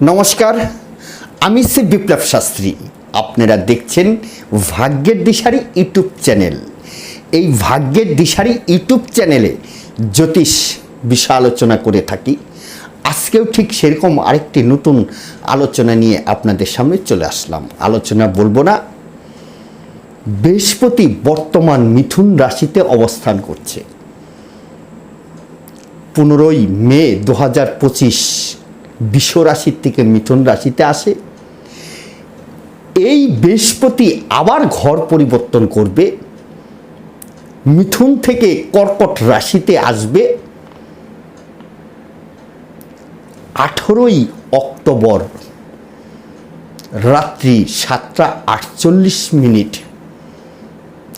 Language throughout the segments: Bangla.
নমস্কার, আমি সে বিপ্লব শাস্ত্রী। আপনারা দেখছেন ভাগ্যের দিশারি ইউটিউব চ্যানেল। এই ভাগ্যের দিশারি ইউটিউব চ্যানেলে জ্যোতিষ বিষয় আলোচনা করে থাকি। আজকেও ঠিক সেরকম আরেকটি নতুন আলোচনা নিয়ে আপনাদের সামনে চলে আসলাম। আলোচনা বলব না, বৃহস্পতি বর্তমান মিথুন রাশিতে অবস্থান করছে। পনেরোই মে দু হাজার পঁচিশ রাশির থেকে মিথুন রাশিতে আসে। এই বৃহস্পতি আবার ঘর পরিবর্তন করবে। মিথুন থেকে কর্কট রাশিতে আসবে। আঠেরোই অক্টোবর, রাত্রি সাতটা আটচল্লিশ মিনিট,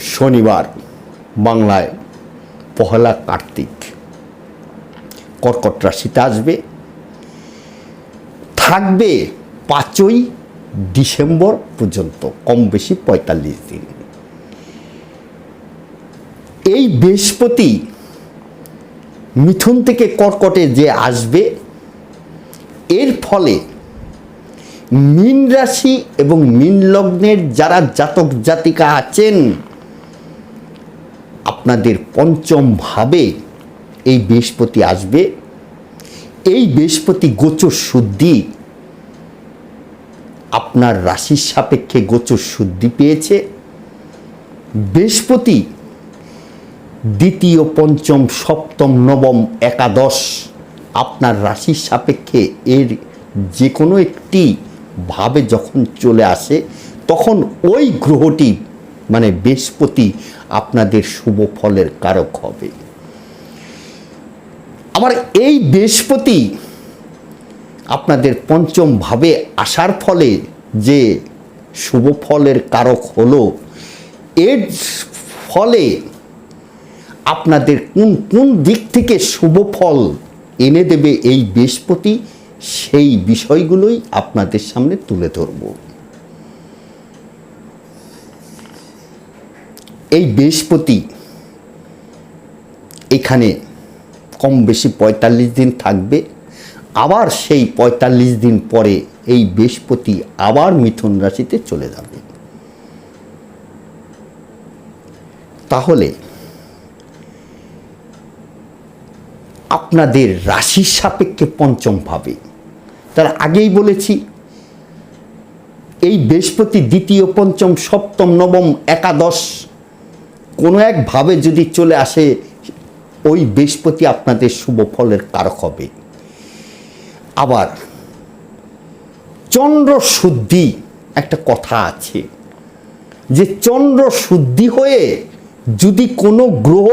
শনিবার, বাংলায়, পহেলা কার্তিক, কর্কট রাশিতে আসবে। থাকবে পাঁচই ডিসেম্বর পর্যন্ত, কম বেশি পঁয়তাল্লিশ দিন। এই বৃহস্পতি মিথুন থেকে কর্কটে যে আসবে, এর ফলে মীন রাশি এবং মীন লগ্নের যারা জাতক জাতিকা আছেন, আপনাদের পঞ্চম ভাবে এই বৃহস্পতি আসবে। এই বৃহস্পতি গোচর শুদ্ধি আপনার রাশির সাপেক্ষে গোচর শুদ্ধি পেয়েছে। বৃহস্পতি, দ্বিতীয়, পঞ্চম, সপ্তম, নবম, একাদশ, আপনার রাশির সাপেক্ষে এর যে কোনো একটি ভাবে যখন চলে আসে, তখন ওই গ্রহটি মানে বৃহস্পতি, আপনাদের শুভ ফলের কারক হবে। আবার এই বৃহস্পতি আপনাদের পঞ্চম ভাবে আসার ফলে যে শুভ ফলের কারক হলো, এর ফলে আপনাদের কোন কোন দিক থেকে শুভ ফল এনে দেবে এই বৃহস্পতি, সেই বিষয়গুলোই আপনাদের সামনে তুলে ধরব। এই বৃহস্পতি এখানে কম বেশি পঁয়তাল্লিশ দিন থাকবে। আবার সেই পঁয়তাল্লিশ দিন পরে এই বৃহস্পতি আবার মিথুন রাশিতে চলে যাবে। তাহলে আপনাদের রাশির সাপেক্ষে পঞ্চম ভাবে। তার আগেই বলেছি, এই বৃহস্পতি দ্বিতীয়, পঞ্চম, সপ্তম, নবম, একাদশ কোনো একভাবে যদি চলে আসে, ওই বৃহস্পতি আপনাদের শুভ ফলের কারক হবে। আবার চন্দ্র শুদ্ধি একটা কথা আছে যে চন্দ্র শুদ্ধি হয়ে যদি কোনো গ্রহ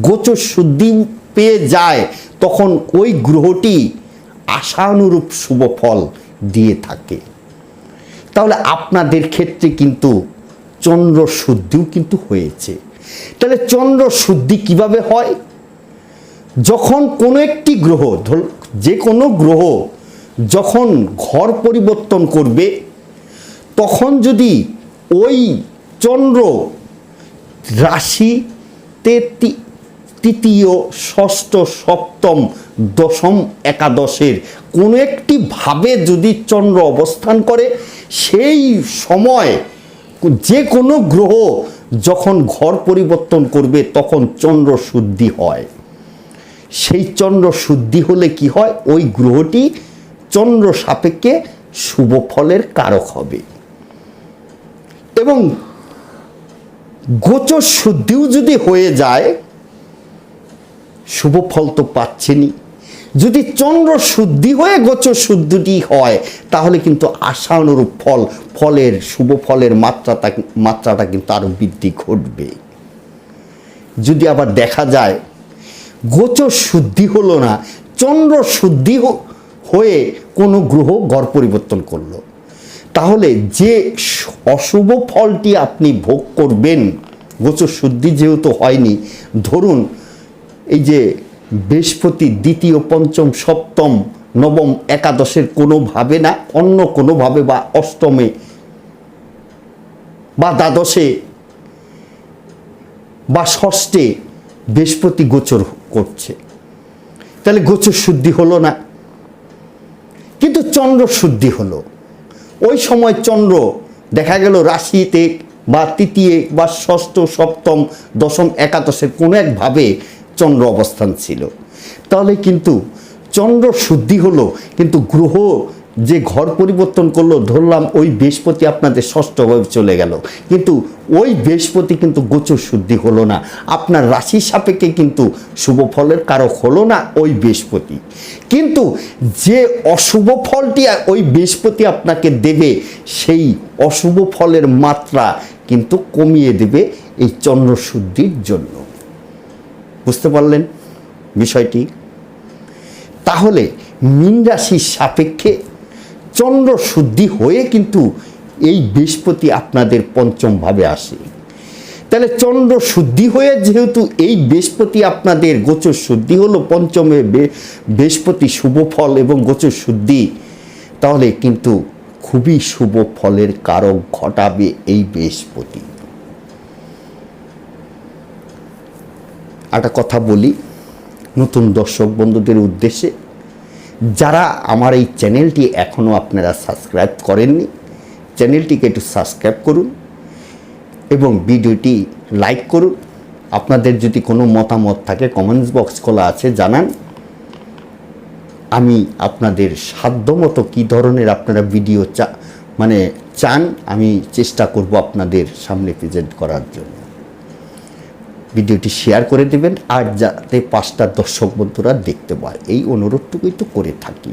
গোচর শুদ্ধি পেয়ে যায়, তখন ওই গ্রহটি আশানুরূপ শুভ ফল দিয়ে থাকে। তাহলে আপনাদের ক্ষেত্রে কিন্তু চন্দ্র শুদ্ধিও কিন্তু হয়েছে। তাহলে চন্দ্র শুদ্ধি কীভাবে হয়? যখন কোনো একটি গ্রহ যে কোনো গ্রহ যখন ঘর পরিবর্তন করবে, তখন যদি ওই চন্দ্র রাশিতে তৃতীয়, ষষ্ঠ, সপ্তম, দশম, একাদশের কোনো একটি ভাবে যদি চন্দ্র অবস্থান করে, সেই সময় যে কোনো গ্রহ যখন ঘর পরিবর্তন করবে, তখন চন্দ্র শুদ্ধি হয়। সেই চন্দ্র শুদ্ধি হলে কি হয়? ওই গ্রহটি চন্দ্র সাপেক্ষে শুভ ফলের কারক হবে। এবং গোচর শুদ্ধিও যদি হয়ে যায়, শুভ ফল তো পাচ্ছেনই। যদি চন্দ্র শুদ্ধি হয়ে গোচর শুদ্ধিটি হয়, তাহলে কিন্তু আশানুরূপ ফল, ফলের, শুভ ফলের মাত্রাটা মাত্রাটা কিন্তু আরও বৃদ্ধি ঘটবে। যদি আবার দেখা যায় গোচর শুদ্ধি হলো না, চন্দ্র শুদ্ধি হয়ে কোনো গ্রহ গড় পরিবর্তন করল। তাহলে যে অশুভ ফলটি আপনি ভোগ করবেন গোচর শুদ্ধি যেহেতু হয়নি, ধরুন এই যে বৃহস্পতি দ্বিতীয়, পঞ্চম, সপ্তম, নবম, একাদশের কোনোভাবে না, অন্য কোনোভাবে বা অষ্টমে বা দ্বাদশে বা ষষ্ঠে বৃহস্পতি গোচর করছে। তাহলে গোচর শুদ্ধি হলো না। কিন্তু চন্দ্র শুদ্ধি হলো। ওই সময় চন্দ্র দেখা গেল রাশিতে বা তৃতীয় বা ষষ্ঠ, সপ্তম, দশম, একাদশের কোনো একভাবে চন্দ্র অবস্থান ছিল। তাহলে কিন্তু চন্দ্র শুদ্ধি হলো, কিন্তু গ্রহ যে ঘর পরিবর্তন করল, ধরলাম ওই বৃহস্পতি আপনাদের ষষ্ঠভাবে চলে গেল। কিন্তু ওই বৃহস্পতি কিন্তু গোচর শুদ্ধি হলো না। আপনার রাশির সাপেক্ষে কিন্তু শুভ ফলের কারক হলো না ওই বৃহস্পতি। কিন্তু যে অশুভ ফলটি ওই বৃহস্পতি আপনাকে দেবে, সেই অশুভ ফলের মাত্রা কিন্তু কমিয়ে দেবে এই চন্দ্র শুদ্ধির জন্য। বুঝতে পারলেন বিষয়টি? তাহলে মীন রাশির সাপেক্ষে চন্দ্র শুদ্ধি হয়ে কিন্তু এই বৃহস্পতি আপনাদের পঞ্চম ভাবে আসে। তাহলে চন্দ্র শুদ্ধি হয়ে যেহেতু এই বৃহস্পতি আপনাদের গোচর শুদ্ধি হলো, পঞ্চমে বৃহস্পতি শুভ ফল এবং গোচর শুদ্ধি তাহলে কিন্তু খুবই শুভ ফলের কারক ঘটাবে এই বৃহস্পতি। একটা কথা বলি, নতুন দর্শক বন্ধুদের উদ্দেশ্যে যারা আমার এই চ্যানেলটি এখনও আপনারা সাবস্ক্রাইব করেননি, চ্যানেলটিকে একটু সাবস্ক্রাইব করুন এবং ভিডিওটি লাইক করুন। আপনাদের যদি কোনো মতামত থাকে, কমেন্টস বক্স খোলা আছে, জানান। আমি আপনাদের সাধ্যমতো কী ধরনের আপনারা ভিডিও চা মানে চান, আমি চেষ্টা করব আপনাদের সামনে প্রেজেন্ট করার জন্য। ভিডিওটি শেয়ার করে দেবেন আর যাতে পাঁচটা দর্শক বন্ধুরা দেখতে পায়। এই অনুরোধটুকুই তো করে থাকি।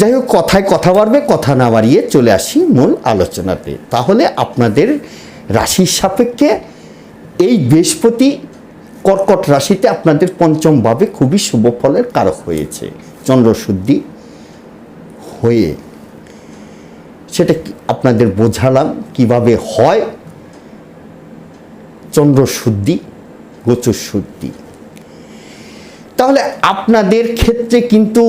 যাই হোক, কথায় কথা বাড়বে, কথা না বাড়িয়ে চলে আসি মূল আলোচনাতে। তাহলে আপনাদের রাশির সাপেক্ষে এই বৃহস্পতি কর্কট রাশিতে আপনাদের পঞ্চম ভাবে খুবই শুভ ফলের কারক হয়েছে, চন্দ্রশুদ্ধি হয়ে। সেটা আপনাদের বোঝালাম কীভাবে হয় চন্দ্র শুদ্ধি গোচর শুদ্ধি তাহলে আপনাদের ক্ষেত্রে কিন্তু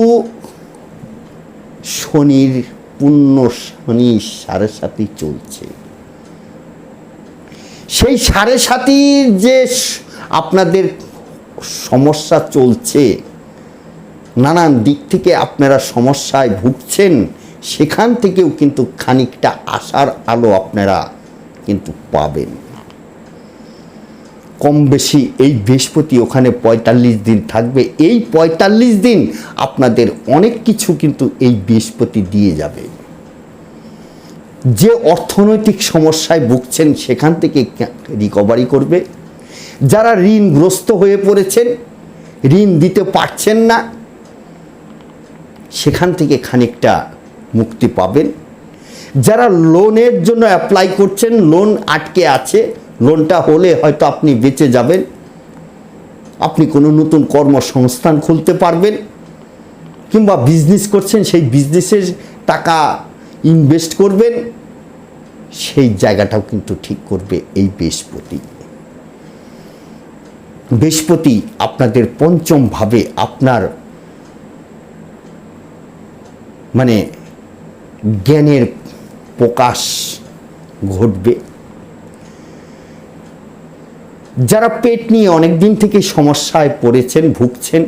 শনির পূর্ণ শনি সাড়ে সাথে চলছে। সেই সাড়ে সাতির যে আপনাদের সমস্যা চলছে, নানান দিক থেকে আপনারা সমস্যায় ভুগছেন, সেখান থেকেও কিন্তু খানিকটা আশার আলো আপনারা কিন্তু পাবেন। কম বেশি এই বৃহস্পতি ওখানে পঁয়তাল্লিশ দিন থাকবে। এই পঁয়তাল্লিশ দিন আপনাদের অনেক কিছু কিন্তু এই বৃহস্পতি দিয়ে যাবে। যে অর্থনৈতিক সমস্যায় ভুগছেন সেখান থেকে রিকভারি করবে। যারা ঋণগ্রস্ত হয়ে পড়েছেন, ঋণ দিতে পারছেন না, সেখান থেকে খানিকটা মুক্তি পাবেন। যারা লোনের জন্য অ্যাপ্লাই করছেন লোন আটকে আছে লোনটা হলে হয়তো আপনি বেঁচে যাবেন। আপনি কোনো নতুন কর্মসংস্থান খুলতে পারবেন কিংবা বিজনেস করছেন, সেই বিজনেসের টাকা ইনভেস্ট করবেন, সেই জায়গাটাও কিন্তু ঠিক করবে এই বৃহস্পতি। বৃহস্পতি আপনাদের পঞ্চম ভাবে আপনার মানে জ্ঞানের প্রকাশ ঘটবে। যারা পেট নিয়ে অনেক দিন থেকে সমস্যায় পড়েছেন, ভুগছেন,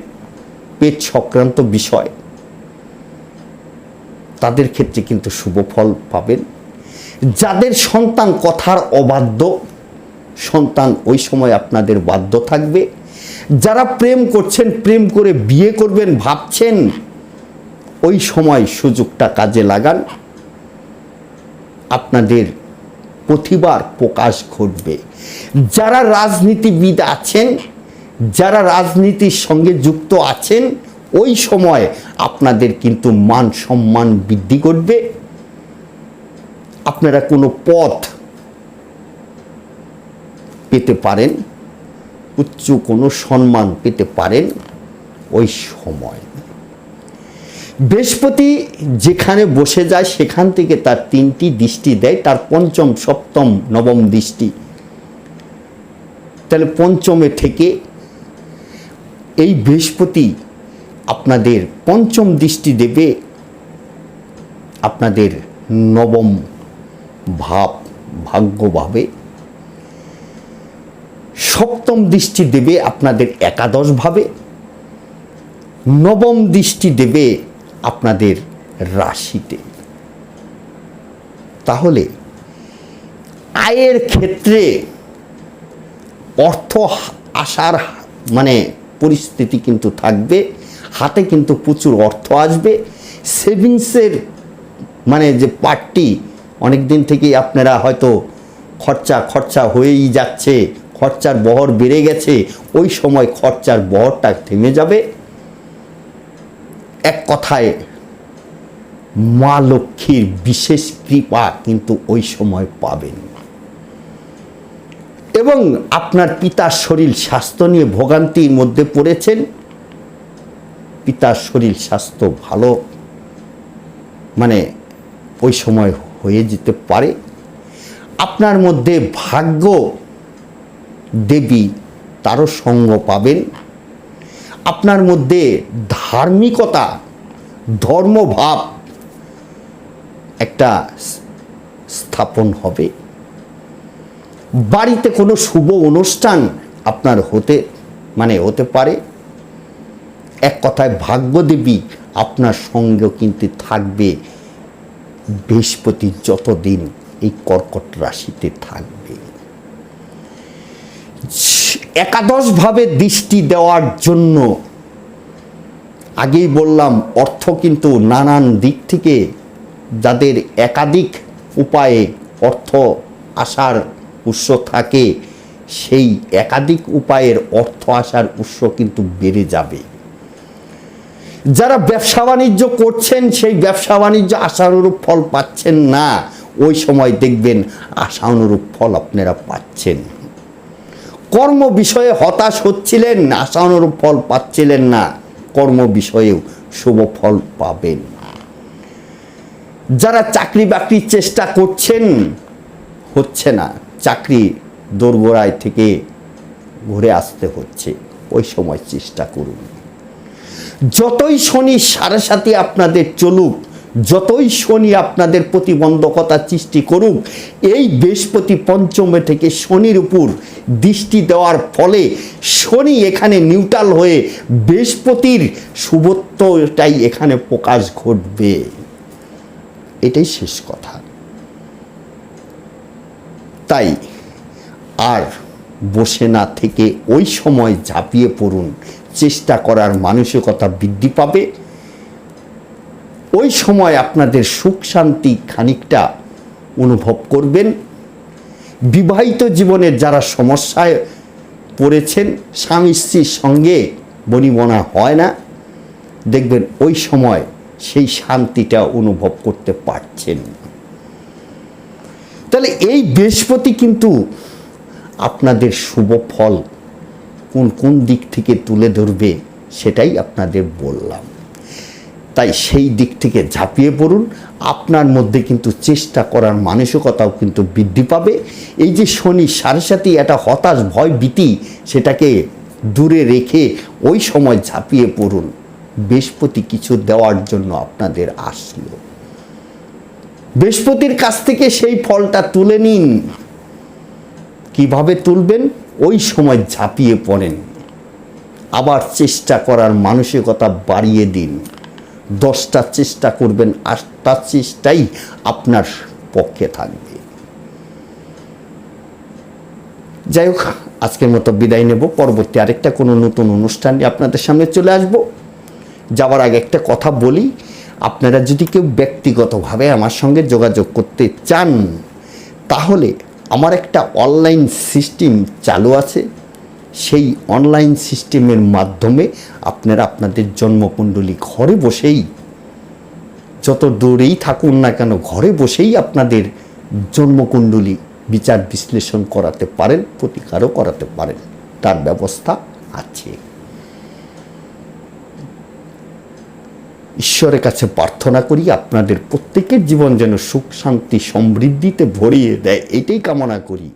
পেট সংক্রান্ত বিষয়, তাদের ক্ষেত্রে কিন্তু শুভ ফল পাবেন। যাদের সন্তান কথার অবাধ্য, সন্তান ওই সময় আপনাদের বাধ্য থাকবে। যারা প্রেম করছেন, প্রেম করে বিয়ে করবেন, ভাবছেন, ওই সময় সুযোগটা কাজে লাগান। আপনাদের প্রতিবার প্রকাশ ঘটবে। যারা রাজনীতিবিদ আছেন, যারা রাজনীতির সঙ্গে যুক্ত আছেন, ওই সময় আপনাদের কিন্তু মান সম্মান বৃদ্ধি করবে আপনারা কোনো পথ পেতে পারেন, উচ্চ কোনো সম্মান পেতে পারেন ওই সময়। বৃহস্পতি যেখানে বসে যায়, সেখান থেকে তার তিনটি দৃষ্টি দেয়। তার পঞ্চম, সপ্তম, নবম দৃষ্টি। তাহলে পঞ্চমে থেকে এই বৃহস্পতি আপনাদের পঞ্চম দৃষ্টি দেবে আপনাদের নবম ভাব, ভাগ্যভাবে। সপ্তম দৃষ্টি দেবে আপনাদের একাদশ ভাবে। নবম দৃষ্টি দেবে আপনাদের রাশিতে। তাহলে আয়ের ক্ষেত্রে অর্থ আসার মানে পরিস্থিতি কিন্তু থাকবে, হাতে কিন্তু প্রচুর অর্থ আসবে। সেভিংসের মানে যে পার্টটি অনেক দিন থেকেই আপনারা হয়তো খরচা খরচা হয়েই যাচ্ছে, খরচার বহর বেড়ে গেছে, ওই সময় খরচার বহরটা থেমে যাবে। এক কথায়, মা লক্ষ্মীর বিশেষ কৃপা কিন্তু ওই সময় পাবেন। এবং আপনার পিতার শরীর স্বাস্থ্য নিয়ে ভোগান্তির মধ্যে পড়েছেন, পিতার শরীর স্বাস্থ্য ভালো মানে ওই সময় হয়ে যেতে পারে। আপনার মধ্যে ভাগ্য দেবী তারও সঙ্গ পাবেন। আপনার মধ্যে ধার্মিকতা, ধর্মভাব একটা স্থাপন হবে। বাড়িতে কোনো শুভ অনুষ্ঠান আপনার হতে মানে হতে পারে। এক কথায় ভাগ্যদেবী আপনার সঙ্গেও কিন্তু থাকবে বৃহস্পতি যতদিন এই কর্কট রাশিতে থাকবে। একাদশভাবে দৃষ্টি দেওয়ার জন্য আগেই বললাম, অর্থ কিন্তু নানান দিক থেকে যাদের একাধিক উপায়ে অর্থ আসার উৎস থাকে, সেই একাধিক উপায়ের অর্থ আসার উৎস কিন্তু বেড়ে যাবে। যারা ব্যবসা বাণিজ্য করছেন, সেই ব্যবসা বাণিজ্য আশানুরূপ ফল পাচ্ছেন না। ওই সময় দেখবেন আশানুরূপ ফল আপনারা পাচ্ছেন। কর্ম বিষয়ে হতাশ হচ্ছিলেন আশানুরূপ ফল পাচ্ছিলেন না। কর্ম বিষয়েও শুভ ফল পাবেন। যারা চাকরি বাকরির চেষ্টা করছেন, হচ্ছে না। চাকরি দোরগোড়ায় থেকে ঘুরে আসতে হচ্ছে। ওই সময় চেষ্টা করুন। যতই শনি সাড়ে সাথে আপনাদের চলুক যতই শনি আপনাদের প্রতিবন্ধকতা সৃষ্টি করুক, এই বৃহস্পতি পঞ্চমে থেকে শনির উপর দৃষ্টি দেওয়ার ফলে শনি এখানে নিউট্রাল হয়ে বৃহস্পতির শুভত্বটাই এখানে প্রকাশ ঘটবে। এটাই শেষ কথা। তাই আর বসে না থেকে ওই সময় ঝাঁপিয়ে পড়ুন। চেষ্টা করার মানসিকতা বৃদ্ধি পাবে। ওই সময় আপনাদের সুখ শান্তি খানিকটা অনুভব করবেন। বিবাহিত জীবনের যারা সমস্যায় পড়েছেন, স্বামী স্ত্রীর সঙ্গে বনিবনা হয় না। দেখবেন ওই সময় সেই শান্তিটা অনুভব করতে পারছেন তাহলে এই বৃহস্পতি কিন্তু আপনাদের শুভ ফল কোন কোন দিক থেকে তুলে ধরবে সেটাই আপনাদের বললাম। তাই সেই দিক থেকে ঝাঁপিয়ে পড়ুন। আপনার মধ্যে কিন্তু চেষ্টা করার মানসিকতাও কিন্তু বৃদ্ধি পাবে। এই যে শনি সাড়ে সাথে একটা হতাশ, ভয়, ভীতি, সেটাকে দূরে রেখে ওই সময় ঝাঁপিয়ে পড়ুন। বৃহস্পতি কিছু দেওয়ার জন্য আপনাদের আসলো। বৃহস্পতির কাছ থেকে সেই ফলটা তুলে নিন। কীভাবে তুলবেন? ওই সময় ঝাঁপিয়ে পড়েন। আবার চেষ্টা করার মানসিকতা বাড়িয়ে দিন। দশটা চেষ্টা করবেন, আটটা চেষ্টাই আপনার পক্ষে থাকবে। যাই হোক, আজকের মতো বিদায় নেব। পরবর্তী আরেকটা কোনো নতুন অনুষ্ঠান আপনাদের সামনে চলে আসব। যাওয়ার আগে একটা কথা বলি, আপনারা যদি কেউ ব্যক্তিগতভাবে আমার সঙ্গে যোগাযোগ করতে চান, তাহলে আমার একটা অনলাইন সিস্টেম চালু আছে। সেই অনলাইন সিস্টেমের মাধ্যমে আপনারা আপনাদের জন্মকুণ্ডলী ঘরে বসেই যত দূরেই থাকুন না কেন, ঘরে বসেই আপনাদের জন্মকুণ্ডলী বিচার বিশ্লেষণ করাতে পারেন, প্রতিকারও করাতে পারেন। তার ব্যবস্থা আছে। ঈশ্বরের কাছে প্রার্থনা করি, আপনাদের প্রত্যেকের জীবন যেন সুখ, শান্তি, সমৃদ্ধিতে ভরিয়ে দেয়, এটাই কামনা করি।